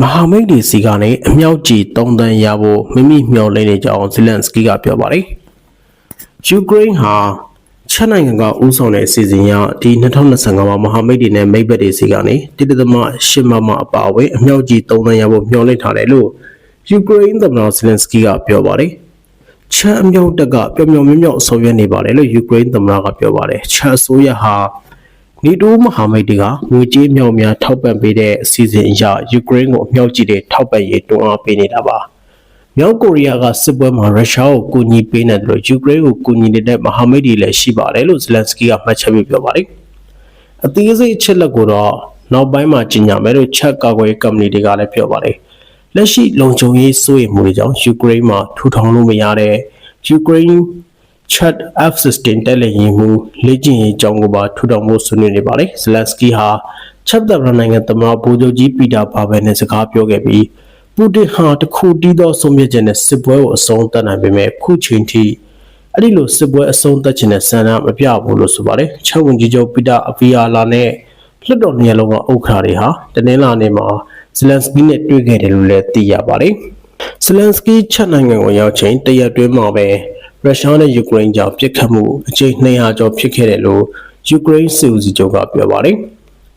မဟာမိတ်တွေစီကနေအမြောက်ကြီး၃တန်းရဖို့မိမိမျှော်လင့်နေကြအောင်ဇီလန်စကီကပြောပါတယ်။ယူကရိန်းဟာချက်နိုင်ငံကဥဆောင်တဲ့အစီအစဉ်အရဒီ2025မှာမဟာမိတ်တွေနဲ့မိတ်ဘက်တွေစီကနေတိတိသမရှစ်မမအပါအဝင်အမြောက်ကြီး၃တန်းရဖို့မျှော်လင့်ထားတယ်လို့ယူကရိန်းသမ္မတဇီလန်စကီကပြောပါတယ်။ချက်အမြောက်တက်ကပျော်ပျော်မြမြောက်ဆောင်ရွက်နေပါတယ်လို့ယူကရိန်းသမ္မတကပြောပါတယ်။ချက်အစိုးရဟာ နီတိုမဟာမိတ်တွေကငွေကြေးမြောက်များထောက်ပံ့ပေးတဲ့အစီအစဉ်အရယူကရိန်းကိုအမြောက်ကြီးတွေထောက်ပံ့ရေးတွန်းအားပေးနေတာပါ။မြောက်ကိုရီးယားကစစ်ပွဲမှာရုရှားကိုကူညီပေးနေတယ်လို့ယူကရိန်းကိုကူညီနေတဲ့မဟာမိတ်တွေလည်းရှိပါတယ်လို့ဇလန်စကီကမှတ်ချက်ပြုပြောပါတယ်။အသေးစိတ်အချက်လက်ကိုတော့နောက်ပိုင်းမှာကြီးညာမယ်လို့ချက်ကာကွယ်ရေးကုမ္ပဏီတွေကလည်းပြောပါတယ်။လက်ရှိလုံခြုံရေးစိုးရိမ်မှုတွေကြောင့်ယူကရိန်းမှာထူထောင်လို့မရတဲ့ယူကရိန်း chat F16 တက်လက်ရင်မှုလေ့ကျင့်ရေးအကြောင်းကိုပါထူထောင်ဖို့ဆွေးနွေးနေပါတယ်။ဇလန်စကီဟာချက်တပ်ရနိုင်ငံသမ္မတဗိုလ်ချုပ်ကြီးပီတာဘာဘယ်နဲ့စကားပြောခဲ့ပြီးပူတင်ဟာတခုတီးသောဆုံးဖြတ်ချက်နဲ့စစ်ပွဲကိုအဆုံးသတ်နိုင်ပေမဲ့ခုချိန်ထိအဲ့ဒီလိုစစ်ပွဲအဆုံးသတ်ခြင်းနဲ့ဆန္ဒမပြဘူးလို့ဆိုပါတယ်။ချက်ဝင်ကြီးချုပ်ပီတာအဗီယာလာနဲ့လွှတ်တော်နေရာလုံးကဥက္ခရာတွေဟာတနင်္လာနေ့မှာဇလန်စကီနဲ့တွေ့ခဲ့တယ်လို့လည်းသိရပါတယ်။ဇလန်စကီချက်နိုင်ငံကိုရောက်ချိန်တရက်တွင်းမှာပဲ ရုရှားနဲ့ယူကရိန်းကြောင့်ပြစ်ခတ်မှုအကြိမ်200ကျော်ဖြစ်ခဲ့တယ်လို့ယူကရိန်းစစ်ဦးစီးချုပ်ကပြောပါတယ်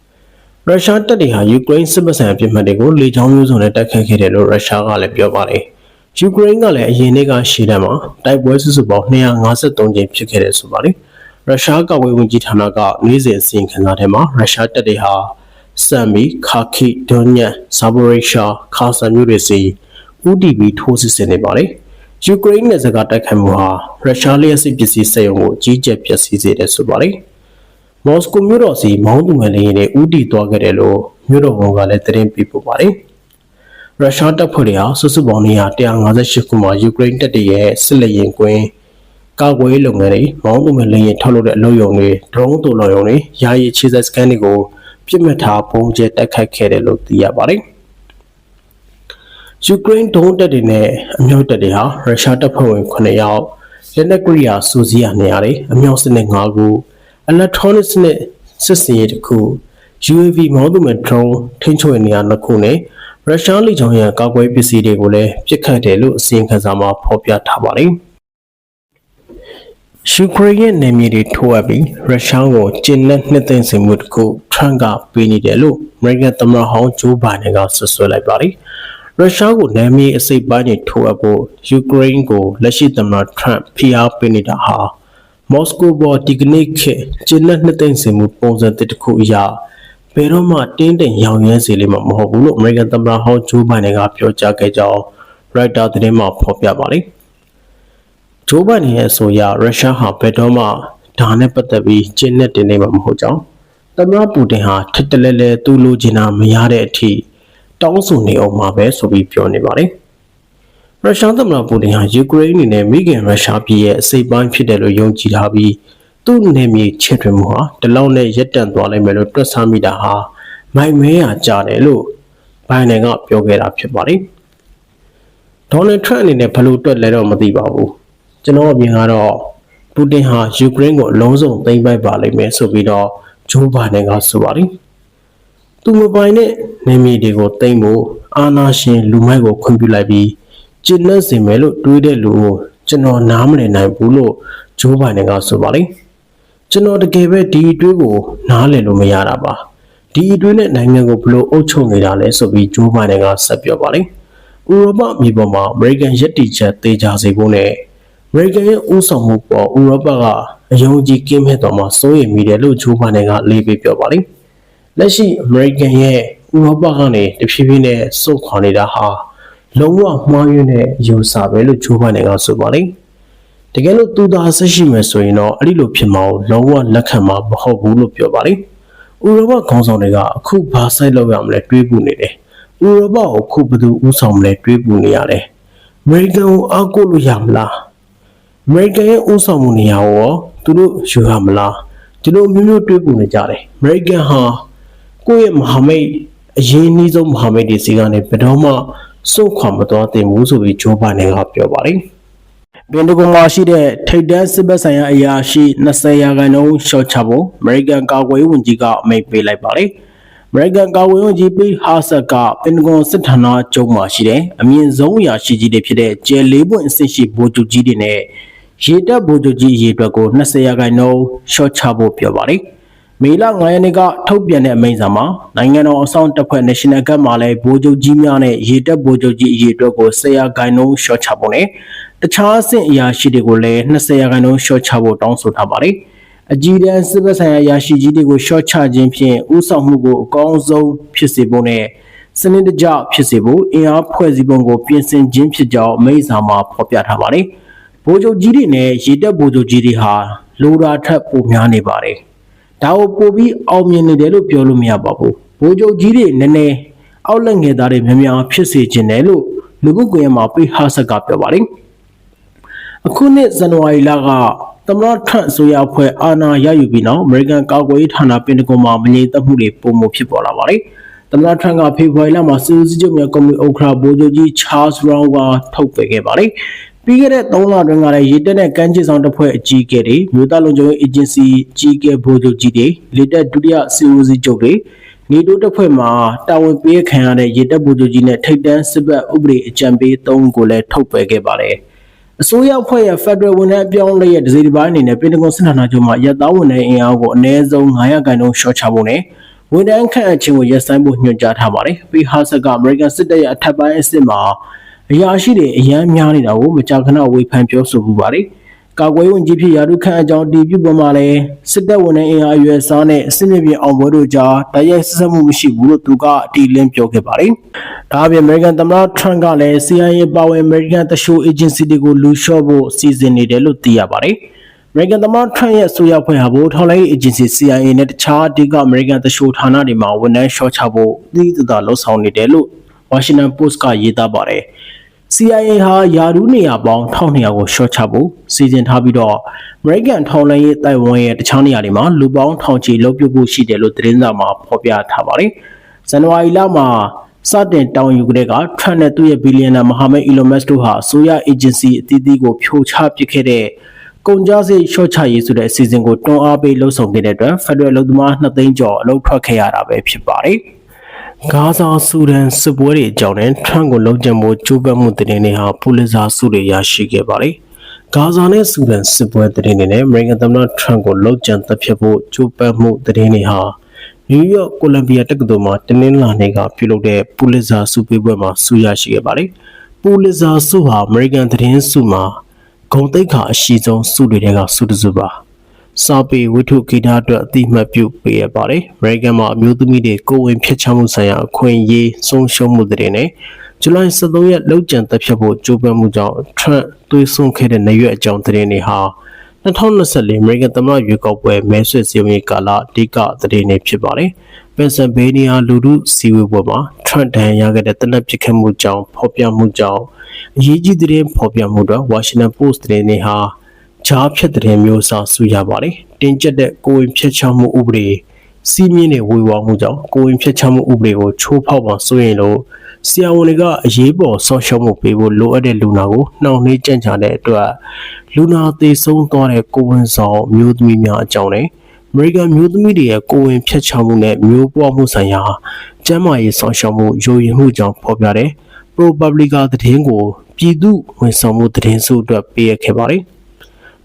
။ရုရှားတပ်တွေဟာယူကရိန်းစစ်ပစံအပြစ်မှတ်တွေကိုလေကြောင်းမျိုးစုံနဲ့တိုက်ခတ်ခဲ့တယ်လို့ရုရှားကလည်းပြောပါတယ်။ယူကရိန်းကလည်းအရင်နေ့ကရှေ့တန်းမှာတိုက်ပွဲစုစုပေါင်း253ကြိမ်ဖြစ်ခဲ့တယ်ဆိုပါတယ်။ရုရှားကာကွယ်ဝင်ကြီးဌာနကနေ့စဉ်အစီရင်ခံစာထဲမှာရုရှားတပ်တွေဟာစမ်မီခါခိဒွန်ညက်ဇာဘိုရိရှာခါဆန်မြို့တွေစီ UDP ထိုးစစ်ဆင်နေပါတယ်။ ယူကရိန်းနယ်စပ်ကတိုက်ခိုက်မှုဟာရုရှားလျှက်စစ်ပစ္စည်းစက်ရုံကိုအကြီးကျယ်ပျက်စီးစေတယ်ဆိုပါတယ်။မော်စကိုမြို့တော်စီမောင်းသူငယ်လေးနဲ့ဦးတည်သွားခဲ့တယ်လို့မြို့တော်ဝန်ကလည်းသတင်းပေးပို့ပါတယ်။ရုရှားတပ်ဖွဲ့တွေဟာစုစုပေါင်းနေရာ158ခုမှာယူကရိန်းတပ်တွေရဲ့စစ်လက်ရင်ကွင်းကာကွယ်ရေးလုပ်ငန်းတွေမောင်းသူငယ်လေးရင်ထုတ်လုပ်တဲ့အလုပ်ရုံတွေဒရုန်းတူလော်ရုံတွေယာယီခြေစက်စကန်တွေကိုပြစ်မှတ်ထားပုံကျဲတိုက်ခိုက်ခဲ့တယ်လို့သိရပါတယ်။ ယူကရိန်းဒုံးတပ်တွေနဲ့အမြောက်တပ်တွေဟာရုရှားတပ်ဖွဲ့ဝင်9ယောက်လက်နက်ကရိယာစူးစီးရနေရတယ်အမြောက်စနစ်5ခု electronic စနစ်စစ်စင်ရေးတစ်ခု UAV မောင်းသူမဲ့ drone ထိန်းချုပ်ရနေရနှစ်ခုနဲ့ရုရှားလေကြောင်းရန်ကာကွယ်ပစ္စည်းတွေကိုလည်းပြစ်ခတ်တယ်လို့အစီရင်ခံစာမှာဖော်ပြထားပါတယ်ယူကရိန်းရဲ့နယ်မြေတွေထိုးအပ်ပြီးရုရှားကိုကျင်းလက်နှစ်သိမ့်စေမှုတစ်ခုထရန့်ကပေးနေတယ်လို့အမေရိကန်သမ္မတဟောင်းဂျိုးဘိုင်ဒန်ကဆွဆွဲလိုက်ပါတယ်။ ရုရှားကိုနယ်မြေအစိပ်ပိုင်းတွေထိုးအပ်ဖို့ယူကရိန်းကိုလက်ရှိသမ္မတထရန့်ဖိအားပေးနေတာဟာမော်စကိုပေါ်ဒီကနေ့ခေတ်ကျင်းလက်နှစ်သိမ့်စေမှုပုံစံတစ်ခုအရာဘယ်တော့မှတင်းတိမ်ရောင်ရဲစေလိမ့်မှာမဟုတ်ဘူးလို့အမေရိကန်သမ္မတဟောင်းဂျိုးဘိုင်ဒန်ကပြောကြားခဲ့ကြောင်းရိုက်တာသတင်းမှာဖော်ပြပါတယ်။ဂျိုးဘန်ရဲ့အဆိုအရရုရှားဟာဘယ်တော့မှဒါနဲ့ပတ်သက်ပြီးကျင်းနဲ့တင်နေမှာမဟုတ်ကြောင်းသမ္မတပူတင်ဟာထစ်တလဲလဲသူ့လိုချင်တာမရတဲ့အထိ တောင်းဆိုနေအောင်မှာပဲဆိုပြီးပြောနေပါတယ်ရုရှားသမ္မတပူတင်ဟာယူကရိန်းအနေနဲ့မိခင်ရုရှားပြည်ရဲ့အစိပ်ပိုင်းဖြစ်တယ်လို့ယုံကြည်ထားပြီးသူ့နယ်မြေချဲ့ထွင်မှုဟာဒီလောက်နဲ့ရပ်တန့်သွားလိမ့်မယ်လို့တွက်ဆမိတာဟာမိုက်မဲရကြတယ်လို့ဘိုင်ဒန်ကပြောခဲ့တာဖြစ်ပါတယ်ဒေါ်နယ်ထရန့်အနေနဲ့ဘယ်လိုတွက်လဲတော့မသိပါဘူးကျွန်တော်အမြင်ကတော့ပူတင်ဟာယူကရိန်းကိုအလုံးစုံသိမ်းပိုက်ပါလိမ့်မယ်ဆိုပြီးတော့ဂျိုးဘိုင်ဒန်ကဆိုပါတယ်။ သူမပိုင်တဲ့နေမြေတွေကိုသိမ်းဖို့အာဏာရှင်လူမိုက်ကိုခွင့်ပြုလိုက်ပြီးကျင့်လက်စေမယ်လို့တွေးတဲ့လူကိုကျွန်တော်နားမလည်နိုင်ဘူးလို့ဂျိုးဘိုင်ဒန်ကဆိုပါတယ်။ကျွန်တော်တကယ်ပဲဒီအတွေးကိုနားလည်လို့မရတာပါ။ဒီအတွေးနဲ့နိုင်ငံကိုဘလို့အုပ်ချုပ်နေတာလဲဆိုပြီးဂျိုးဘိုင်ဒန်ကဆက်ပြောပါတယ်။ဥရောပမြေပေါ်မှာအမေရိကန်ရည်တည်ချက်တေချာစေဖို့နဲ့အမေရိကန်ရဲ့ဥဆောင်မှုပေါ်ဥရောပကအယုံကြည်ကင်းမဲ့တော်မှာစိုးရိမ်မိတယ်လို့ဂျိုးဘိုင်ဒန်ကလေးပေးပြောပါတယ်။ လက်ရှိအမေရိကန်ရဲ့ဥရောပကနေတဖြည်းဖြည်းနဲ့စုတ်ခွာနေတာဟာလုံးဝမှားယွင်းတဲ့အယူဆပဲလို့ဂျိုးဘိုင်ဒန်ကဆိုပါတယ်။တကယ်လို့သူသာဆက်ရှိမယ်ဆိုရင်တော့အဲ့ဒီလိုဖြစ်မှာကိုလုံးဝလက်ခံမှာမဟုတ်ဘူးလို့ပြောပါတယ်။ဥရောပခေါင်းဆောင်တွေကအခုဘာဆိုင်လောက်ရမလဲတွေးပူနေတယ်။ဥရောပကိုခုဘယ်သူဥဆောင်မလဲတွေးပူနေရတယ်။အမေရိကန်ကိုအားကိုးလို့ရမလား။အမေရိကန်ရဲ့ဥဆောင်မှုနေရာကိုရောသူတို့ယူရမလားဒီလိုမျိုးမျိုးတွေးပူနေကြတယ်အမေရိကန်ဟာ ကိုယ့်ရဲ့မဟာမိတ်အရင်နှီးဆုံးမဟာမိတ်တွေစီကနေဘယ်တော့မှစွန့်ခွာမသွားသင့်ဘူးဆိုပြီးဂျိုးဘိုင်ဒန်ကပြောပါတယ်ပင်တဂွန်မှာရှိတဲ့ထိပ်တန်းစစ်ဘက်ဆိုင်ရာအရာရှိ20ရာခိုင်နှုန်းရှော့ချဖို့အမေရိကန်ကာကွယ်ရေးဝန်ကြီးကအမိန့်ပေးလိုက်ပါတယ်။အ American ကာကွယ်ရေးကြီးပိဟာဆက်ကပင်တဂွန်စစ်ဌာနချုပ်မှာရှိတဲ့အမြင့်ဆုံးအရာရှိကြီးတွေဖြစ်တဲ့ကျယ်လေးပွင့်အဆင့်ရှိဗိုလ်ချုပ်ကြီးတွေနဲ့ရေတပ်ဗိုလ်ချုပ်ကြီးအရေအတွက်ကို20ရာခိုင်နှုန်းရှော့ချဖို့ပြောပါတယ်။ မေလ9ရက်နေ့ကထုတ်ပြန်တဲ့အမိန့်စာမှာနိုင်ငံတော်အဆောင်တပ်ဖွဲ့ National Guard မှာလည်းဗိုလ်ချုပ်ကြီးများနဲ့ရေတပ်ဗိုလ်ချုပ်ကြီးအရေအတွက်ကို10ရာခိုင်နှုန်းရှော့ချဖို့နဲ့တခြားအဆင့်အရာရှိတွေကိုလည်း20ရာခိုင်နှုန်းရှော့ချဖို့တောင်းဆိုထားပါတယ်။အကြီးတန်းစစ်ဘက်ဆိုင်ရာရာရှိကြီးတွေကိုရှော့ချခြင်းဖြင့်ဥဆောင်မှုကိုအကောင်းဆုံးဖြစ်စေဖို့နဲ့စနစ်တကျဖြစ်စေဖို့အင်အားဖွဲ့စည်းပုံကိုပြင်ဆင်ခြင်းဖြစ်ကြောင်းအမိန့်စာမှာဖော်ပြထားပါတယ်။ဗိုလ်ချုပ်ကြီးတွေနဲ့ရေတပ်ဗိုလ်ချုပ်ကြီးတွေဟာလိုရာထက်ပိုများနေပါတယ်။ ဒါကိုပိုပြီးအောင်မြင်နေတယ်လို့ပြောလို့မရပါဘူး။ဗိုလ်ချုပ်ကြီးတွေနည်းနည်းအောက်လက်ငယ်သားတွေများများဖြစ်စေခြင်းတယ်လို့လူမှုကွန်ရက်မှာပိဟာဆက်ကပြောပါတယ်။အခုနှစ်ဇန်နဝါရီလကသမ္မတထရန့်အစိုးရအဖွဲ့အာဏာရယူပြီးနောက်အမေရိကန်ကာကွယ်ရေးဌာနပင်တဂွန်မှာမငြိမ်သက်မှုတွေပုံမဖြစ်ပေါ်လာပါတယ်။သမ္မတထရန့်ကဖေဖော်ဝါရီလမှာစစ်ဦးစီးချုပ်များကော်မတီဥက္ကဋ္ဌဗိုလ်ချုပ်ကြီးချားစ်ရောင်းကထုတ်ပယ်ခဲ့ပါတယ်။ ပြီးခဲ့တဲ့3လတွင်ကလည်းရေတပ်နဲ့ကမ်းခြေဆောင်တပ်ဖွဲ့အကြီးအကဲတွေမြို့သားလုံခြုံရေးအေဂျင်စီအကြီးအကဲဗိုလ်ချုပ်ကြီးတွေလေတပ်ဒုတိယစစ်ဦးစီးချုပ်တွေနေတိုးတပ်ဖွဲ့မှာတာဝန်ပေးခံရတဲ့ရေတပ်ဗိုလ်ချုပ်ကြီးနဲ့ထိပ်တန်းစစ်ဘက်ဥပဒေအကြံပေး3ဦးကိုလည်းထုတ်ပယ်ခဲ့ပါတယ်။အစိုးရဖွဲ့ရဲ့ Federal ဝန်ထမ်းအပြောင်းအလဲရဲ့ဒစိတစ်ပိုင်းအနေနဲ့ပင်တဂွန်စစ်ဌာနချုပ်မှာရပ်သားဝန်ထမ်းအင်အားကိုအနည်းဆုံး900ခန့်နှုန်းရှော့ချဖို့နဲ့ဝန်ထမ်းခန့်အပ်ခြင်းကိုရပ်ဆိုင်းဖို့ညွှန်ကြားထားပါတယ်။ပြီးဟာဆက်က American စစ်တပ်ရဲ့အထက်ပိုင်းအဆင့်မှာ အရာရှိတွေအရန်များနေတာကိုမကြာခဏဝေဖန်ပြောဆိုမှုပါတယ်။ကာကွယ်ရေးဝန်ကြီးဖြစ်ရာထူးခန့်အကြောင်းတည်ပြုပေါ်မှာလည်းစစ်တပ်ဝန်ထမ်းအင်အားအရွယ်စားနဲ့အစစ်မြစ်ပြင်အောင်ပွဲတို့ကြားတိုက်ရိုက်ဆက်ဆက်မှုမရှိဘူးလို့သူကအတီးလင်းပြောခဲ့ပါတယ်။ဒါအပြင် American သမ္မတ Trump ကလည်း CIA ပါဝင် American တရှိုး agency တွေကိုလူလျှော့ဖို့စီစဉ်နေတယ်လို့သိရပါတယ်။ American သမ္မတ Trump ရဲ့ဆိုရဖွဲ့ဟာဗိုလ်ထောက်လိုင်း agency CIA နဲ့တခြားအဓိက American တရှိုးဌာနတွေမှာဝန်ထမ်းလျှော့ချဖို့သီးသန့်လှုပ်ဆောင်နေတယ်လို့ Washington Post ကရေးသားပါတယ်။ CIA ဟာယာဒူးနေရာပေါင်း1200ကိုရှော့ချဖို့စီစဉ်ထားပြီးတော့ American ထောက်လိုင်းရေးတိုင်ဝမ်ရဲ့တခြားနေရာတွေမှာလူပေါင်းထောင်ချီလှုပ်ပြုတ်ဖို့ရှိတယ်လို့သတင်းစာမှာဖော်ပြထားပါတယ်။ဇန်နဝါရီလမှာစတင်တောင်းယူကြတဲ့က Trump နဲ့သူ့ရဲ့ဘီလီယံနာမဟာမိတ် Elon Musk တို့ဟာအစိုးရ agency အသီးသီးကိုဖြိုချပစ်ခဲ့တဲ့ကုန်ကြမ်းစိတ်ရှော့ချရေးဆိုတဲ့အစီအစဉ်ကိုတွန်းအားပေးလှုပ်ဆောင်ခဲ့တဲ့အတွက် Federal အလုပ်သမား2သိန်းကျော်အလုပ်ထွက်ခဲ့ရတာပဲဖြစ်ပါတယ်။ ဂါဇာဆူဒန်စစ်ပွဲတွေအကြောင်းနဲ့ Trump ကိုလုံခြုံမှုကြိုးပမ်းမှုတင်တွေဟာပူလစ်ဇာဆုတွေရရှိခဲ့ပါတယ်။ဂါဇာနဲ့ဆူဒန်စစ်ပွဲတင်တွေနဲ့ American သမ္မတ Trump ကိုလုံခြံတပ်ဖြတ်ဖို့ကြိုးပမ်းမှုတင်တွေဟာနယူးယောက်ကိုလံဘီယာတက္ကသိုလ်မှာတင်းနှင်းလာနေကပြုလုပ်တဲ့ပူလစ်ဇာဆုပေးပွဲမှာဆုရရှိခဲ့ပါတယ်။ပူလစ်ဇာဆုဟာ American သတင်းဆုမှာဂုံတိတ်ခါအရှိဆုံးဆုတွေကဆုတစ်စုပါ။ စာပေဝိထုဂီတအတွက်အတိအမှတ်ပြုပေးရပါတယ်။ American မှာအမျိုးသမီးတွေကိုယ်ဝင်ဖျက်ချမှုဆိုင်ရာအခွင့်အရေးဆုံးရှုံးမှုတွေနဲ့ဇူလိုင်23ရက်လောက်ကျန်တပ်ဖြတ်ဖို့ကြိုးပမ်းမှုကြောင့် Trump သွေးစွန်းခဲ့တဲ့နေရွက်အကြောင်းသတင်းတွေဟာ2024 American သမ္မတရွေးကောက်ပွဲမဲဆွယ်စည်းရုံးရေးကာလအဓိကသတင်းတွေဖြစ်ပါတယ်။ Pennsylvania လူထုစီဝေပွဲမှာ Trump ဒဏ်ရာရခဲ့တဲ့တနက်ပစ်ခတ်မှုကြောင့်ဖော်ပြမှုကြောင့်အရေးကြီးသတင်းဖော်ပြမှုတော့ Washington Post သတင်းတွေဟာ ကြားဖြတ်သတင်းမျိုးအစားဆူရပါတယ်။တင်းကျပ်တဲ့ကိုယ်ဝင်ဖျက်ချမှုဥပဒေစီးမြင့်တဲ့ဝေဝါမှုကြောင့်ကိုယ်ဝင်ဖျက်ချမှုဥပဒေကိုချိုးဖောက်မှာစိုးရင်လို့ဆရာဝန်တွေကအရေးပေါ်ဆော့ရှော့မှုပေးဖို့လိုအပ်တဲ့လူနာကိုနှောင့်နှေးကြံ့ကြာတဲ့အတွက်လူနာသေဆုံးသွားတဲ့ကိုယ်ဝန်ဆောင်မျိုးသမီးများအကြောင်းနဲ့အမေရိကန်မျိုးသမီးတွေရဲ့ကိုယ်ဝင်ဖျက်ချမှုနဲ့မျိုးပွားမှုဆိုင်ရာကျန်းမာရေးဆောင်ရှောက်မှုယိုယွင်းမှုကြောင့်ဖော်ပြတဲ့ ProPublica သတင်းကိုပြည်သူဝန်ဆောင်မှုသတင်းစုအတွက်ပေးအပ်ခဲ့ပါတယ်။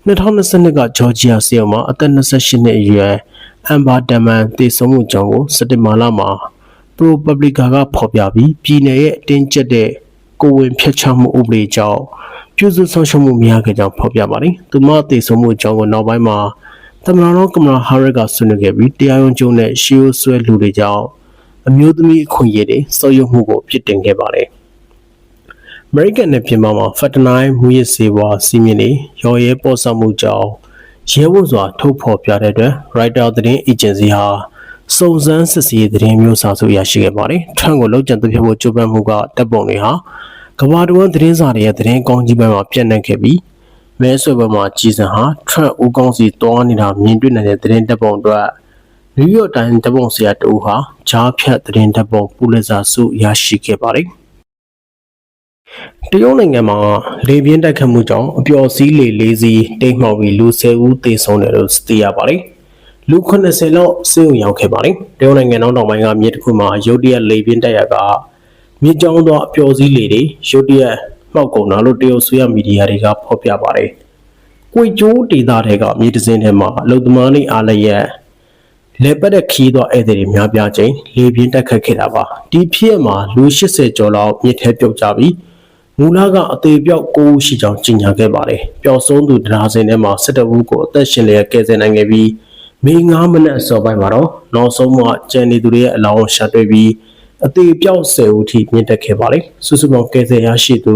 2022ကဂျော်ဂျီယာစီယုံမှာအသက်28နှစ်အရွယ်အမ်ဘာဒမန်တည်ဆုံမှုကြောင့်ကိုစက်တင်ဘာလမှာ ProPublica ကဖော်ပြပြီးပြည်내ရဲ့အတင်းကျပ်တဲ့ကိုယ်ဝင်ဖျက်ချမှုဥပဒေကြောင့်ပြုစုဆောင်ရှောက်မှုများခဲ့ကြောင်းဖော်ပြပါတယ်။သူမတည်ဆုံမှုအကြောင်းကိုနောက်ပိုင်းမှာသမ္မတတော်ကမလာဟာရစ်ကဆွေးနွေးခဲ့ပြီးတရားရုံးချုပ်နဲ့ရှေးရိုးဆွဲလူတွေကြောင့်အမျိုးသမီးအခွင့်အရေးတွေစော်ရုပ်မှုကိုပြစ်တင်ခဲ့ပါတယ်။ American နဲ့ပြင်ပမှာ Fentanyl မူရစ်ဆေးဝါးစီးမြင်တွေရော်ရဲပေါ်ဆမှုကြောင့်ရဲဝတ်စွာထုတ်ဖော်ပြတဲ့အတွက် Reuters သတင်းအေဂျင်စီဟာစုံစမ်းစစ်ဆေးရေးသတင်းမျိုးစာစုရရှိခဲ့ပါတယ်။ Trump ကိုလောက်ကျန်သဖြတ်ဖို့ကြိုးပမ်းမှုကတပ်ပုံတွေဟာကမ္ဘာတဝန်းသတင်းစာတွေရဲ့သတင်းကောင်းကြီးပိုင်းမှာပြန့်နှံ့ခဲ့ပြီးမဲဆွယ်ပွဲမှာကြီးစံဟာ Trump ဦးကောင်းစီတွားနေတာမြင်တွေ့နိုင်တဲ့သတင်းတပ်ပုံအတွက် New York Times တပ်ပုံဆရာတူဟာဂျားဖြတ်သတင်းတပ်ပုံပူလက်စာစုရရှိခဲ့ပါတယ်။ တရုတ်နိုင်ငံမှာလေပြင်းတိုက်ခတ်မှုကြောင့်အပျော်စီးလေလေးစီးတိမ်မှောက်ပြီးလူ10ဦးသေဆုံးတယ်လို့သိရပါတယ်။လူ80လောက်စေုံရောက်ခဲ့ပါတယ်တရုတ်နိုင်ငံတောင်ပိုင်းကမြေတစ်ခုမှာရုတ်တရက်လေပြင်းတက်ရကမြေကြောင်းသောအပျော်စီးလေတွေရုတ်တရက်မှောက်ကုန်တာလို့တရုတ်ဆွေးရမီဒီယာတွေကဖော်ပြပါတယ်ကိုကျိုးဒေတာတွေကမြေတစင်းထဲမှာအလုသမားလေးအားလည်းရက်လေပတ်တဲ့ခီးသောဧည့်သည်တွေများပြားချိန်လေပြင်းတက်ခတ်ခဲ့တာပါဒီဖြစ်မှာလူ80ကျော်လောက်မြစ်ထဲပြုတ်ကြပြီး မူလကအသေးပြောက်ကိုရှိကြောင်းကြေညာခဲ့ပါတယ်ပျောက်ဆုံးသူတရားစင်ထဲမှာ17ဦးကိုအသက်ရှင်လျက်ကယ်ဆယ်နိုင်ခဲ့ပြီးမေ9မိနစ်အစောပိုင်းမှာတော့နောက်ဆုံးမှကျန်နေသူတွေရဲ့အလောင်းရှာတွေ့ပြီးအသေးပြောက်10ဦးထိမြင့်တက်ခဲ့ပါတယ်စုစုပေါင်းကယ်ဆယ်ရရှိသူ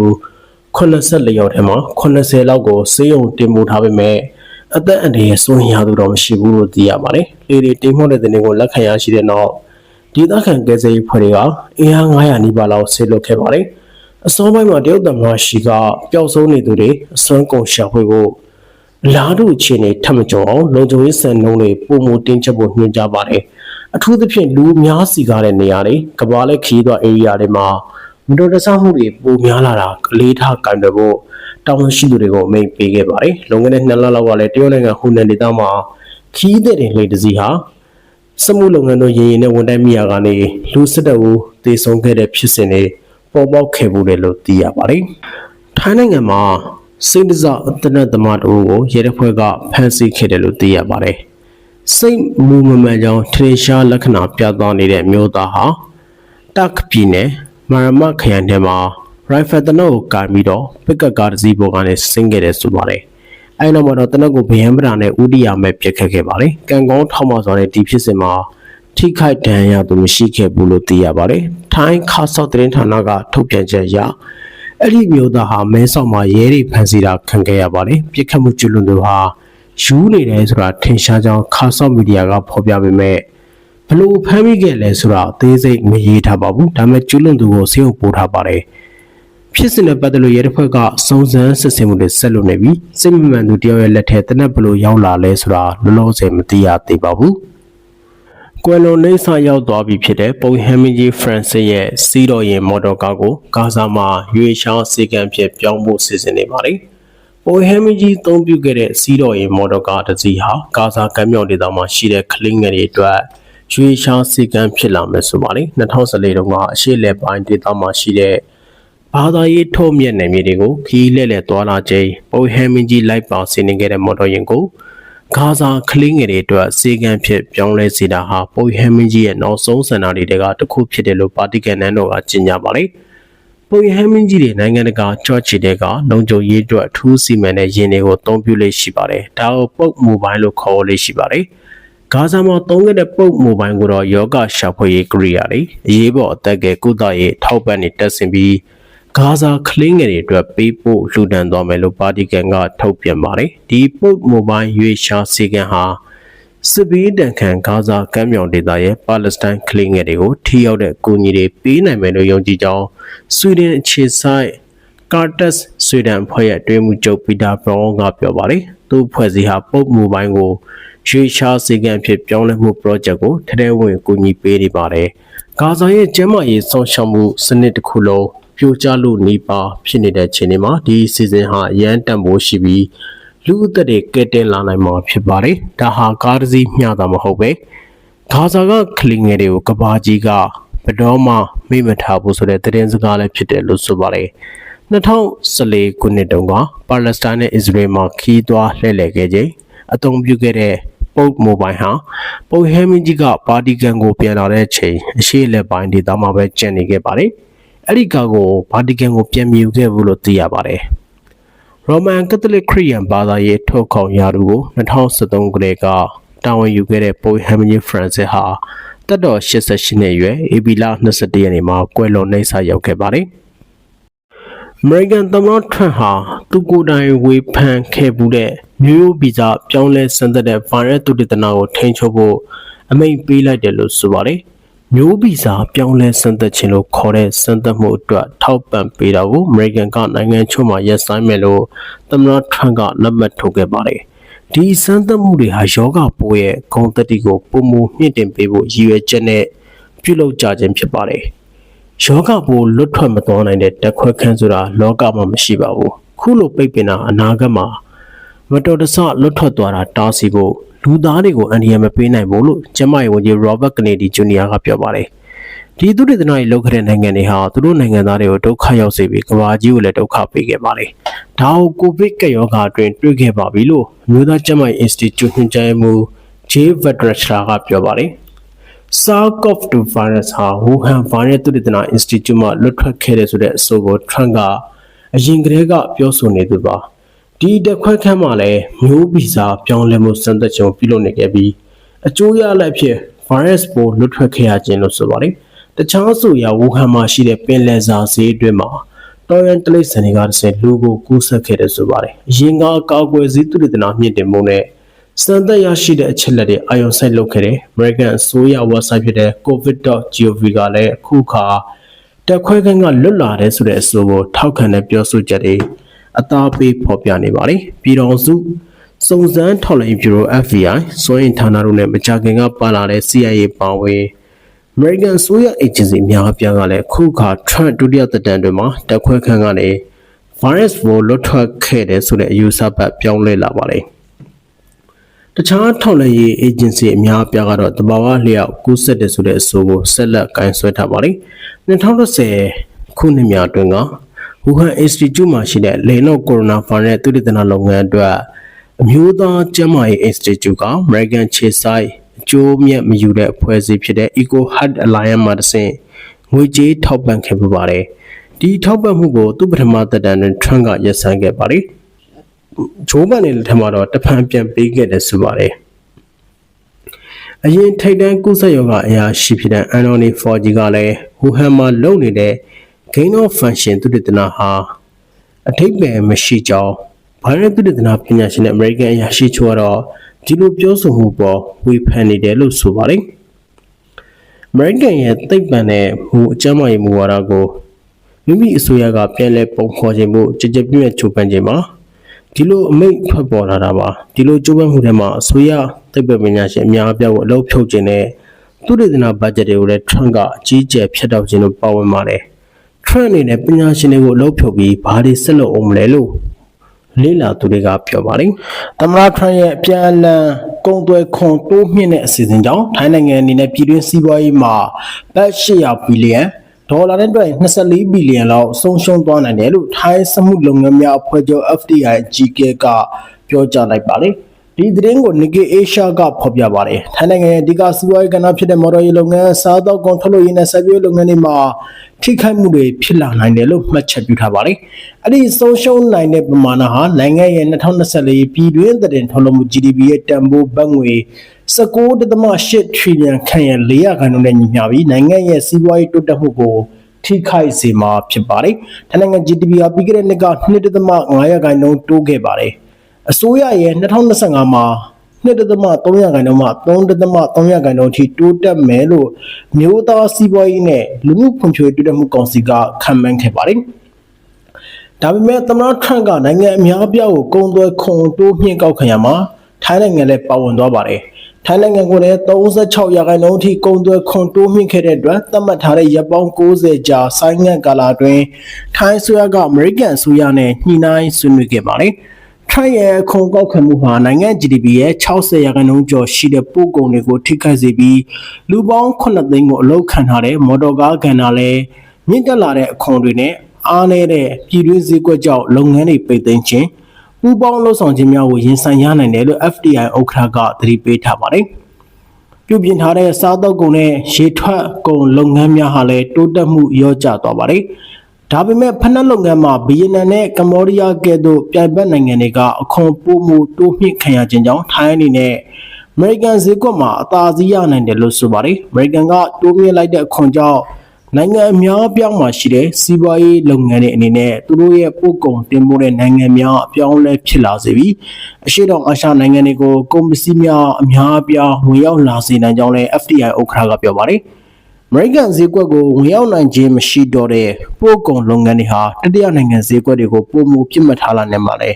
84ယောက်ထဲမှာ80လောက်ကိုစေယုံတင်ပို့ထားပေမဲ့အသက်အန္တရာယ်စိုးရိမ်ရသူတော့မရှိဘူးလို့သိရပါတယ်လေတွေတိမ်မှုတဲ့တဲ့ကိုလက်ခံရရှိတဲ့နောက်ဒေသခံကယ်ဆယ်ရေးဖွဲ့တွေကအင်အား900နီးပါးလောက်ဆေးလွတ်ခဲ့ပါတယ် အစောပိုင်းမှာတရုတ်သမ္မတရှီကပျောက်ဆုံးနေသူတွေအစွမ်းကုန်ရှာဖွေဖို့အလားတူအခြေအနေထပ်မကျော်အောင်လုံခြုံရေးစံနှုန်းတွေပုံမတင်းချက်ဖို့ညွှန်ကြားပါတယ်အထူးသဖြင့်လူအများစီကားတဲ့နေရာတွေကဘာလဲခီးသွား area တွေမှာမတော်တဆမှုတွေပိုများလာတာကလေးထားကင်တယ်ဖို့တောင်းရှိသူတွေကိုအမိန့်ပေးခဲ့ပါတယ်။လွန်ခဲ့တဲ့နှစ်လလောက်ကလည်းတရုတ်နိုင်ငံဟူနန်ဒေသမှာခီးတဲ့တင်လေတစီဟာစမှုလုပ်ငန်းတို့ရင်းရင်နဲ့ဝန်တိုင်မိယာကနေလူစစ်တပ်ဦးတေဆုံးခဲ့တဲ့ဖြစ်စဉ်တွေ ပေါ်ပေါက်ခဲ့မှုတယ်လို့သိရပါတယ်။ထိုင်းနိုင်ငံမှာစိတ်ဒဇအတနတ်သမားတို့ကိုရဲတပ်ဖွဲ့ကဖမ်းဆီးခဲ့တယ်လို့သိရပါတယ်။စိတ်မူမမှန်ကြောင်းထင်ရှားလက္ခဏာပြသနေတဲ့မျိုးသားဟာတက်ပြည်နယ်မာရမခရိုင်ထဲမှာရိုင်ဖယ်တနုတ်ကိုကာပြီးတော့ပစ်ကတ်ကားတစ်စီးပေါ်ကနေဆင်းခဲ့တယ်ဆိုပါတယ်။အဲဒီနောက်မှာတော့တနုတ်ကိုဗယံပဒာနဲ့ဥဒိယာမဲ့ပြစ်ခတ်ခဲ့ပါတယ်။ကံကောင်းထောက်မစွာနဲ့ဒီဖြစ်စဉ်မှာ ထိခိုက်ဒဏ်ရာသူမရှိခဲ့ဘူးလို့သိရပါတယ်။ထိုင်းခါဆော့သတင်းဌာနကထုတ်ပြန်ချက်အရအဲ့ဒီမျိုးသားဟာမဲဆောက်မှာရဲတွေဖမ်းဆီးတာခံခဲ့ရပါတယ်။ပြစ်ခတ်မှုကျူးလွန်သူဟာယူနေတယ်ဆိုတာထင်ရှားကြောင်းခါဆော့မီဒီယာကဖော်ပြပေမဲ့ဘလို့ဖမ်းမိခဲ့လဲဆိုတာအသေးစိတ်မရေးထားပါဘူးဒါပေမဲ့ကျူးလွန်သူကိုစေုပ်ပို့ထားပါတယ်ဖြစ်စဉ်နဲ့ပတ်သက်လို့ရဲတပ်ဖွဲ့ကစုံစမ်းစစ်ဆေးမှုတွေဆက်လုပ်နေပြီးစစ်မှန်မှန်သူတယောက်ရဲ့လက်ထဲတနက်ဘလို့ရောက်လာလဲဆိုတာလောလောဆယ်မသိရသေးပါဘူး ကွယ်လွန်နေဆာရောက်သွားပြီဖြစ်တဲ့ပုံဟမ်မင်ဂျီဖရန်စစ်ရဲ့စီးတော်ရင်မော်တော်ကားကိုဂါဇာမှာရွေရှောင်းစီကံဖြစ်ပြောင်းဖို့စီစဉ်နေပါတယ်။ပုံဟမ်မင်ဂျီအသုံးပြုခဲ့တဲ့စီးတော်ရင်မော်တော်ကားတစ်စီးဟာဂါဇာကမ်းမြောင်ဒေသမှာရှိတဲ့ကလင်းငယ်တွေအတွက်ရွေရှားစီကံဖြစ်လာမယ်ဆိုပါလေ2014တုန်းကအရှိလက်ပိုင်းဒေသမှာရှိတဲ့ဘာသာရေးထုံးမြက်နယ်မြေတွေကိုခီးလဲလဲသွားလာချိန်ပုဟမ်မင်းကြီးလိုက်ပါဆင်းနေခဲ့တဲ့မော်တော်ယာဉ်ကို ဂါဇာကလင်းငယ်တွေအတွက်စီကံဖြစ်ပြောင်းလဲစေတာဟာပုဟမ်မင်းကြီးရဲ့နောက်ဆုံးစံနာတွေကတစ်ခုဖြစ်တယ်လို့ပါတီကန်နန်းတော်ကကြေညာပါလေပုဟမ်မင်းကြီးတွေနိုင်ငံတကာချော့ချီတွေကလုံခြုံရေးအတွက်အထူးစီမံတဲ့ယာဉ်တွေကိုအသုံးပြုလေ့ရှိပါတယ်ဒါကိုပုတ်မိုဘိုင်းလို့ခေါ်လေ့ရှိပါတယ်ဂါဇာမှာသုံးခဲ့တဲ့ပုတ်မိုဘိုင်းကိုတော့ယောဂရှာဖွေရေးကိရိယာတွေအရေးပေါ်အသက်ကယ်ကုသရေးထောက်ပံ့နေတက်ဆင်ပြီး ဂါဇာကလင်းငယ်တွေအတွက်ပေးဖို့လှူဒန်းသွားမယ်လို့ပါတီကန်ကထုတ်ပြန်ပါတယ်ဒီပုတ်မိုဘိုင်းရွေးရှာစီကန်ဟာစစ်ဘေးတန်ခံဂါဇာကမ်းမြောင်ဒေသရဲ့ပါလက်စတိုင်းကလင်းငယ်တွေကိုထိရောက်တဲ့အကူအညီတွေပေးနိုင်မယ်လို့ယုံကြည်ကြောင်းဆွီဒင်အခြေစိုက်ကာတက်ဆွီဒန်ဖွဲ့ရဲ့အတွင်းမှုချုပ်ပီတာဘရောင်းကပြောပါတယ်သူ့ဖွဲ့စည်းဟာပုတ်မိုဘိုင်းကိုရွေရှားစီကံဖြစ်ပြောင်းလဲမှု project ကိုထဲထဲဝင်ကူညီပေးနေပါတယ်။ဂါဇာရဲ့ကျန်းမာရေးဆောင်ရှောက်မှုစနစ်တစ်ခုလုံး ပြိုကျလို့နေပါဖြစ်နေတဲ့ချိန်တွေမှာဒီစီဇန်ဟာရန်တန်ဖိုးရှိပြီးလူအသက်တွေကဲတင်လာနိုင်မှာဖြစ်ပါတယ်။ဒါဟာကားတစ်စီးမျှတာမဟုတ်ပဲဂါဇာကကလင်ငယ်တွေကိုကဘာကြီးကဘတော်မှမေ့မထားဘူးဆိုတဲ့သတင်းစကားလည်းဖြစ်တယ်လို့ဆိုပါတယ်။2014ခုနှစ်တုန်းကပါလက်စတိုင်းနဲ့အစ္စရေးမှာခီးသွားလှည့်လည်ခဲ့ချိန်အသုံးပြုခဲ့တဲ့ပုတ်မိုဘိုင်းဟာပုတ်ဟဲမင်းကြီးကပါတီကန်ကိုပြန်လာတဲ့ချိန်အရှိလက်ပိုင်းဒေသမှာပဲကျန်နေခဲ့ပါတယ်။ အဲ့ဒီကာကိုပါတီကန်ကိုပြန်မြူခဲ့ဘူးလို့သိရပါတယ်။ရိုမန်ကက်သလစ်ခရစ်ယာန်ဘာသာရေးထုတ်ခေါင်ရာသူကို2013ခုနှစ်ကတာဝန်ယူခဲ့တဲ့ပုတ်ဟဲမင်းကြီးဖရန်စစ်ဟာတက်တော်88နှစ်အရွယ်အေဘီလာ21ရက်နေ့မှာကွယ်လွန်နေဆာရောက်ခဲ့ပါတယ်။ American သမ္မတထရန့်ဟာသူကိုယ်တိုင်ဝေဖန်ခဲ့မှုတဲ့မျိုးရိုးဗီဇပြောင်းလဲဆန်းသက်တဲ့ virus တုတေသနာကိုထိန်းချုပ်ဖို့အမိန့်ပေးလိုက်တယ်လို့ဆိုပါတယ်။ မျိုးဗီဇပြောင်းလဲဆန်းသက်ခြင်းလို့ခေါ်တဲ့ဆန်းသက်မှုအတွက်ထောက်ပံ့ပေးတာကို American ကနိုင်ငံချို့မှာရပ်ဆိုင်းမယ်လို့သမ္မတထရန့်ကလက်မှတ်ထိုးခဲ့ပါတယ်။ဒီဆန်းသက်မှုတွေဟာယောဂပိုးရဲ့ဂုဏ်သတ္တိကိုပုံမူမြင့်တင်ပေးဖို့ရည်ရွယ်ချက်နဲ့ပြုလုပ်ကြခြင်းဖြစ်ပါတယ်။ယောဂပိုးလွတ်ထွက်မသွားနိုင်တဲ့တက်ခွဲခန်းဆိုတာလောကမှာမရှိပါဘူးခုလိုပိတ်ပင်တာအနာဂတ်မှာ မတော်တဆလွတ်ထွက်သွားတာတားဆီးဖို့လူသားတွေကိုအန္တရာယ်မပေးနိုင်ဘူးလို့ကျန်းမရေးဝန်ကြီး Robert Kennedy Jr. ကပြောပါတယ်။ဒီသူတေသနာရေးလောက်ခဲ့တဲ့နိုင်ငံတွေဟာသူတို့နိုင်ငံသားတွေကိုဒုက္ခရောက်စေပြီးကမ္ဘာကြီးကိုလည်းဒုက္ခပေးခဲ့ပါတယ်။ဒါကိုကိုဗစ်ကပ်ရောဂါအတွင်းတွေ့ခဲ့ပါပြီလို့အမျိုးသားကျန်းမာရေး Institute ညွှန်ကြားရေးမှူး J. Vedrachra ကပြောပါတယ်။ SARS-CoV-2 virus ဟာ Wuhan Virus သုတေသန Institute မှလွတ်ထွက်ခဲ့တဲ့ဆိုတဲ့အဆိုကို Trump ကအရင်ကတည်းကပြောဆိုနေသူပါ ဒီတက်ခွက်ခန်းမှာလည်းမျိုးဗီဇပြောင်းလဲမှုစံသက်ချုံပြုလုပ်နေခဲ့ပြီးအကျိုးရလဒ်ဖြစ် virus ပိုးလွတ်ထွက်ခဲ့ရခြင်းလို့ဆိုပါတယ်တခြားဆိုရာဝူဟန်မှာရှိတဲ့ပင်လယ်စာဈေးအတွင်းမှာတော်ရန်တလိပ်စံတွေကတစ်ဆယ်လူကိုကူးဆက်ခဲ့တယ်ဆိုပါတယ်အရင်ကကောက်ွယ်စည်းသူတေသနာမြင့်တင်မှုနဲ့စံသက်ရရှိတဲ့အချက်လက်တွေအာရုံစိုက်လုပ်ခဲ့တယ် American အစိုးရ website ဖြစ်တဲ့ covid.gov ကလည်းအခုခါတက်ခွဲခန်းကလွတ်လာတဲ့ဆိုတဲ့အဆိုကိုထောက်ခံတဲ့ပြောဆိုချက်တွေ အသားပေးဖော်ပြနေပါတယ်ပြည်တော်စုစုံစမ်းထောက်လှမ်းရေးဗျူရို FBI စွမ်းအင်ဌာနတို့နဲ့မကြာခင်ကပါလာတဲ့ CIA ပါဝင် American ဆိုရ agency အများအပြားကလည်းခုခါ Trump ဒုတိယသက်တမ်းတွင်မှာတက်ခွဲခန်းကနေ virus ကိုလွတ်ထွက်ခဲ့တဲ့ဆိုတဲ့အယူဆပတ်ပြောင်းလဲလာပါတယ်တခြားထောက်လှမ်းရေး agency အများအပြားကတော့တဘာဝလျောက်ကူးစက်တယ်ဆိုတဲ့အဆိုကိုဆက်လက်ကင်ဆွဲထားပါတယ်2010ခုနှစ်များအတွင်းက ဝူဟန် Institute မှာရှိတဲ့လေနော့ကိုရိုနာဗိုင်းရပ်စ်သုတေသနလုပ်ငန်းအတွက်အမျိုးသားကျန်းမာရေး Institute က American ခြေဆိုင်အကျိုးမြတ်မယူတဲ့အဖွဲ့အစည်းဖြစ်တဲ့ Eco Health Alliance မှာတဆင့်ငွေကြေးထောက်ပံ့ခဲ့ပပါတယ်။ဒီထောက်ပံ့မှုကိုသူ့ပထမသက်တမ်းတွင် Trump ကရပ်ဆိုင်းခဲ့ပါတယ်။ဂျိုးဘန်ရဲ့လက်ထက်မှာတော့တဖန်ပြန်ပေးခဲ့တယ်ဆိုပါတယ်။အရင်ထိတ်တန်းကုသယောဂအရာရှိဖြစ်တဲ့ Anthony Fauci ကလည်းဝူဟန်မှာလုပ်နေတဲ့ gain of function သုတေသနဟာအထိပ္ပယ်မရှိကြောင်းဘာရသုတေသနပညာရှင်နဲ့ American အရာရှိချို့ကတော့ဒီလိုပြောဆိုမှုပေါ်ဝေဖန်နေတယ်လို့ဆိုပါတယ်။ American ရဲ့သိပ္ပံနဲ့ဟိုအကြမ်းမရေးမူဝါဒကိုမိမိအစိုးရကပြန်လည်ပုံဖော်ခြင်းမှုကြကြပြည့်ချိုးပန်းခြင်းမှာဒီလိုအမိတ်ထွက်ပေါ်လာတာပါဒီလိုကြိုးပမ်းမှုတွေမှာအစိုးရသိပ္ပံပညာရှင်အများအပြားကိုအလုပ်ဖြုတ်ခြင်းနဲ့သူတေသနာဘတ်ဂျက်တွေကိုလည်း Trump ကအကြီးအကျယ်ဖျက်တောက်ခြင်းလို့ပါဝင်ပါတယ်။ Trump အနေနဲ့ပညာရှင်တွေကိုအလုပ်ဖြုတ်ပြီးဘာတွေဆက်လုပ်အောင်မလဲလို့လေးလာသူတွေကပြောပါတယ်။သမ္မတ Trump ရဲ့ပြန်အလှန်ကုန်သွယ်ခွန်တိုးမြင့်တဲ့အစီအစဉ်ကြောင့်ထိုင်းနိုင်ငံအနေနဲ့ပြည်တွင်းစီးပွားရေးမှာဘတ်800ဘီလီယံဒေါ်လာနဲ့တွက်24ဘီလီယံလောက်ဆုံးရှုံးသွားနိုင်တယ်လို့ထိုင်းစမှုလုပ်ငန်းများအဖွဲ့ချုပ် FDI ကြီးကကပြောကြားလိုက်ပါတယ်။ ဒီသတင်းကို Nikkei Asia ကဖော်ပြပါတယ်။ထိုင်းနိုင်ငံရဲ့အဓိကစီးပွားရေးကဏ္ဍဖြစ်တဲ့မော်တော်ယာဉ်လုပ်ငန်း၊စားသောက်ကုန်ထုတ်လုပ်ရေးနဲ့စိုက်ပျိုးရေးလုပ်ငန်းတွေမှာထိခိုက်မှုတွေဖြစ်လာနိုင်တယ်လို့မှတ်ချက်ပြုထားပါတယ်။အဲ့ဒီဆုံးရှုံးနိုင်တဲ့ပမာဏဟာနိုင်ငံရဲ့2024ပြည်တွင်းသတင်းထုတ်လုပ်မှု GDP ရဲ့တန်ဖိုးဘတ်ငွေ19.8 trillion ခန့်ရဲ့400ခန့်နဲ့ညီမျှပြီးနိုင်ငံရဲ့စီးပွားရေးတိုးတက်မှုကိုထိခိုက်စေမှာဖြစ်ပါတယ်။ထိုင်းနိုင်ငံ GDP ဟာပြီးခဲ့တဲ့နှစ်က2.5ရာခိုင်နှုန်းတိုးခဲ့ပါတယ်။ အစိုးရရဲ့2025မှာ2.3ရာခိုင်နှုန်းမှ3.3ရာခိုင်နှုန်းအထိတိုးတက်မယ်လို့မျိုးသားစီးပွားရေးနဲ့လူမှုဖွံ့ဖြိုးရေးတိုးတက်မှုကောင်စီကခန့်မှန်းခဲ့ပါတယ်။ဒါပေမဲ့သမ္မတထရန့်ကနိုင်ငံအများအပြားကိုကုန်သွယ်ခွန်တိုးမြှင့်ကောက်ခံရမှာထိုင်းနိုင်ငံလည်းပါဝင်သွားပါတယ်။ထိုင်းနိုင်ငံကိုလည်း36ရာခိုင်နှုန်းအထိကုန်သွယ်ခွန်တိုးမြင့်ခဲ့တဲ့အတွက်သတ်မှတ်ထားတဲ့ရပ်ပေါင်း90ကြာဆိုင်းငံ့ကာလအတွင်းထိုင်းအစိုးရကအမေရိကန်အစိုးရနဲ့ညှိနှိုင်းဆွေးနွေးခဲ့ပါတယ်။ ထိုင်းရဲ့ခုံကောက်ခံမှုဟာနိုင်ငံ GDP ရဲ့60ရာခိုင်နှုန်းကျော်ရှိတဲ့ပို့ကုန်တွေကိုထိခိုက်စေပြီးလူပေါင်း9သိန်းကိုအလုပ်ခံထားတဲ့မော်တော်ကားကဏ္ဍလည်းမြင့်တက်လာတဲ့အခွန်တွေနဲ့အားနည်းတဲ့ပြည်တွင်းဈေးကွက်ကြောင့်လုပ်ငန်းတွေပိတ်သိမ်းခြင်းပူပေါင်းလှုပ်ဆောင်ခြင်းများကိုရင်ဆိုင်ရနိုင်တယ်လို့ FDI ဥက္ကဋ္ဌကသတိပေးထားပါတယ်။ပြုပြင်ထားတဲ့စားတောက်ကုန်နဲ့ရေထွက်ကုန်လုပ်ငန်းများဟာလည်းတိုးတက်မှုရောကျသွားပါတယ်။ ဒါပေမဲ့ဖက်နက်လုပ်ငန်းမှာဗီယက်နမ်နဲ့ကမ္ဘောဒီးယားကဲ့သို့ပြိုင်ဘက်နိုင်ငံတွေကအခွန်ပိုမှုတိုးမြင့်ခံရခြင်းကြောင့်ထိုင်းအနေနဲ့အမေရိကန်ဈေးကွက်မှာအသာစီးရနိုင်တယ်လို့ဆိုပါတယ်။အမေရိကန်ကတိုးမြင့်လိုက်တဲ့အခွန်ကြောင့်နိုင်ငံအများအပြားမှာရှိတဲ့စီးပွားရေးလုပ်ငန်းတွေအနေနဲ့သူတို့ရဲ့ပို့ကုန်တင်ပို့တဲ့နိုင်ငံများအပြောင်းအလဲဖြစ်လာစေပြီးအရှိတောင်အာရှနိုင်ငံတွေကိုကုန်ပစ္စည်းများအများအပြားဝင်ရောက်လာစေနိုင်ကြောင်းလည်း FDI ဥက္ကဋ္ဌကပြောပါတယ်။ American ဈေးကွက်ကိုဝင်ရောက်နိုင်ခြင်းမရှိတော့တဲ့ပို့ကုန်လုပ်ငန်းတွေဟာတတိယနိုင်ငံဈေးကွက်တွေကိုပုံမူပြစ်မှတ်ထားလာနေမှာလေ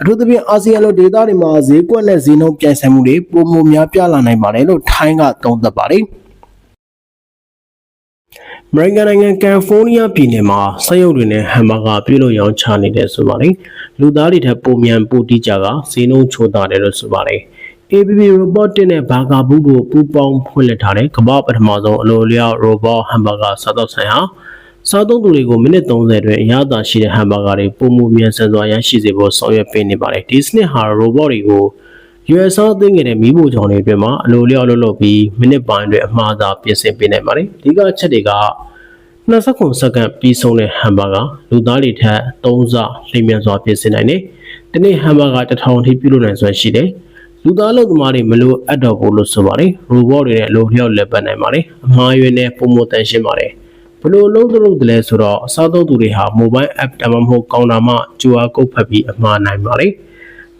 အထူးသဖြင့်အာဆီယံလိုဒေသတွေမှာဈေးကွက်နဲ့ဈေးနှုန်းပြိုင်ဆိုင်မှုတွေပုံမူများပြားလာနိုင်ပါတယ်လို့ထိုင်းကသုံးသပ်ပါတယ်အမေရိကန်နိုင်ငံကယ်လီဖိုးနီးယားပြည်နယ်မှာစက်ရုပ်တွေနဲ့ဟမ်ဘာဂါပြုလုပ်ရောင်းချနေတယ်ဆိုပါလေလူသားတွေထက်ပုံမြန်ပိုတိကြကဈေးနှုန်းချိုးတာတယ်လို့ဆိုပါလေ ABB Robotics နဲ့ဘာဂါဘူးတို့ပူးပေါင်းဖွင့်လှစ်ထားတဲ့ကမ္ဘာပထမဆုံးအလိုလျောက် robot hamburger စားတော့ဆိုင်ဟာစားသုံးသူတွေကိုမိနစ်30အတွင်းအရသာရှိတဲ့ hamburger တွေပုံမှုမြန်ဆန်စွာရရှိစေဖို့ဆောင်ရွက်ပေးနေပါတယ်ဒီစနစ်ဟာ robot တွေကို US အသင်းငယ်တဲ့မိဖို့ကြောင့်တွေအတွင်းမှာအလိုလျောက်လုပ်လုပ်ပြီးမိနစ်ပိုင်းအတွင်းအမှားသာပြင်ဆင်ပေးနိုင်ပါတယ်ဒီကအချက်တွေက29စက္ကန့်ပြီးဆုံးတဲ့ဟမ်ဘာဂါလူသားတွေထက်3ဆလျင်မြန်စွာပြင်ဆင်နိုင်တယ်ဒီနေ့ဟမ်ဘာဂါ1000အထိပြုလုပ်နိုင်စွမ်းရှိတယ် လူသားလုပ်သမားတွေမလို့အပ်တော့ဘူးလို့ဆိုပါတယ်ရိုဘော့တွေနဲ့အလိုလျောက်လက်ပတ်နိုင်ပါတယ်အမှားရွေးနဲ့ပုံမတန်ရှင်းပါတယ်ဘလို့လုံးသလုံးတလဲဆိုတော့အစားသုံးသူတွေဟာ mobile app တမမဟုတ်ကောင်တာမှ QR code ဖတ်ပြီးအမှားနိုင်ပါတယ်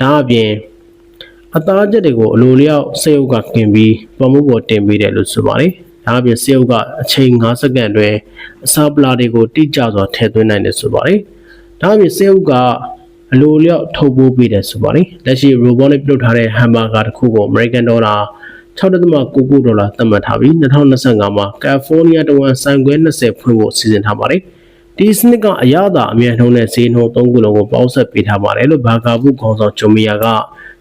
ဒါအပြင်အသားချက်တွေကိုအလိုလျောက်စေုပ်ကกินပြီးပမှုပေါ်တင်ပေးတယ်လို့ဆိုပါတယ်ဒါအပြင်စေုပ်ကအချိန်9စက္ကန့်အတွင်းအစာပလာတွေကိုတိကျစွာထည့်သွင်းနိုင်တယ်ဆိုပါတယ်ဒါအပြင်စေုပ်က အလိုလျောက်ထုတ်ပိုးပေးတယ်ဆိုပါတယ်လက်ရှိ robot နဲ့ပြုတ်ထားတဲ့ hamburger တစ်ခုကို American dollar 6.99ဒေါ်လာသတ်မှတ်ထားပြီး2025မှာကယ်လီဖိုးနီးယားတဝန်ဆိုင်ခွဲ20ဖွင့်ဖို့စီစဉ်ထားပါတယ်ဒီစနစ်ကအရသာအမြတ်နှုန်းနဲ့ဈေးနှုန်း၃ခုလုံးကိုပေါင်းစပ်ပေးထားပါတယ်လို့ဘာကာဘူးခေါင်းဆောင်ဂျိုမီယာက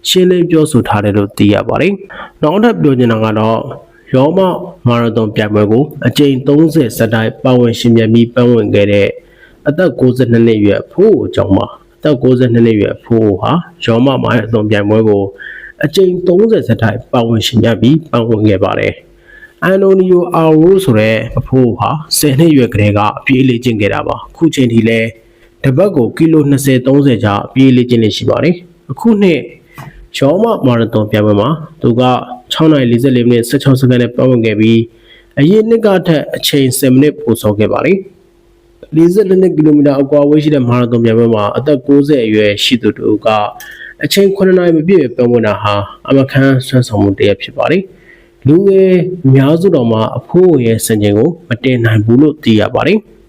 ရှင်းလင်းပြောဆိုထားတယ်လို့သိရပါတယ်။နောက်ထပ်ပြောချင်တာကတော့ရောမမာရသွန်ပြိုင်ပွဲကိုအကြိမ်30စတိုင်ပါဝင်ရှင်မြတ်ပြီးပန်းဝင်ခဲ့တဲ့အသက်62နှစ်အရွယ်ဖိုးအကြောင်းပါအ သက်62နှစ်အရွယ်ဖိုးဟာရောမမာရသွန်ပြိုင်ပွဲကိုအကြိမ်30စတိုင်ပါဝင်ရှင်မြတ်ပြီးပန်းဝင်ခဲ့ပါတယ်။အန်တိုနီယိုအာရိုဆိုတဲ့အဖိုးဟာ10နှစ်အရွယ်ကလေးကအပြေးလေ့ကျင့်ခဲ့တာပါ။ခုချိန်ထိလည်းတပတ်ကိုကီလို20 30ကြာအပြေးလေ့ကျင့်နေရှိပါတယ်။အခုနှစ်ရောမမာရသွန်ပြိုင်ပွဲမှာသူက6:44မိနစ်16စက္ကန့်နဲ့ပတ်ဝင်ခဲ့ပြီးအရင်နှစ်ကထက်အချိန်10မိနစ်ပိုစောခဲ့ပါတယ်။ 42ကီလိုမီတာအကွာဝေးရှိတဲ့မာရသွန်ပြိုင်ပွဲမှာအသက်60အရွယ်ရှိသူတို့ကအချိန်9နာရီမပြည့်ပတ်ဝင်တာဟာအမခန်းဆွမ်းဆောင်မှုတရဖြစ်ပါတယ်။လူငယ်အများစုတော်မှာအဖိုးရဲ့စံချိန်ကိုမတင်နိုင်ဘူးလို့သိရပါတယ်။